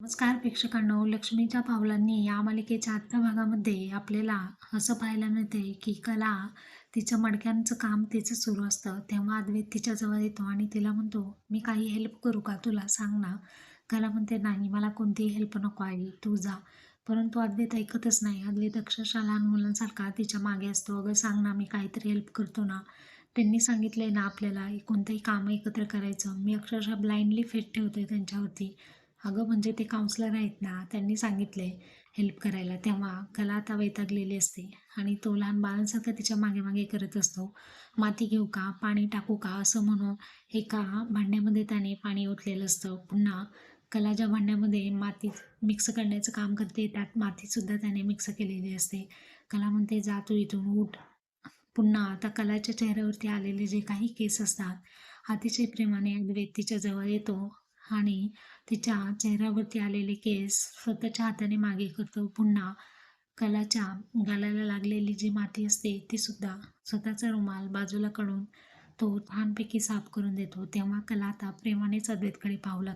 नमस्कार प्रेक्षकांनो लक्ष्मीच्या पावलांनी या मालिकेच्या आजच्या भागामध्ये आपल्याला असं पाहायला मिळते की कला तिचं मडक्यांचं काम तिचं सुरू असतं. तेव्हा अद्वैत तिच्या जवळ येतो आणि तिला म्हणतो मी काही हेल्प करू का? तुला सांग ना. कला म्हणते नाही मला कोणतीही हेल्प नको आहे तू जा. परंतु अद्वैत ऐकतच नाही. अद्वैत अक्षरशः लहान मुलांसारखा तिच्यामागे असतो. अगं सांग ना मी काहीतरी हेल्प करतो ना. त्यांनी सांगितलंय ना आपल्याला कोणतंही काम एकत्र करायचं. मी अक्षरशः ब्लाइंडली फेट ठेवतोय त्यांच्यावरती. अगं म्हणजे ते काउन्सलर आहेत ना त्यांनी सांगितले हेल्प करायला. तेव्हा कला आता वैतागलेली असते आणि तो लहान बाळांसारखं तिच्यामागे मागे करत असतो. माती घेऊ का पाणी टाकू का असं म्हणून एका भांड्यामध्ये त्याने पाणी ओतलेलं असतं. पुन्हा कला ज्या भांड्यामध्ये माती मिक्स करण्याचं काम करते. त्यात मातीसुद्धा त्याने मिक्स केलेली असते. कला म्हणते जा तू इथून उठ. पुन्हा आता कलाच्या चेहऱ्यावरती आलेले जे काही केस असतात अतिशय प्रेमाने व्यक्तीच्या जवळ येतो. आणि तिच्या चेहऱ्यावरती आलेले केस स्वतःच्या हाताने मागे करतो. पुन्हा कलाच्या गालाला लागलेली जी माती असते ती सुद्धा स्वतःचा रुमाल बाजूला काढून तो छानपैकी साफ करून देतो. तेव्हा कला आता प्रेमानेच अद्वैतकडे पाहू लागतो.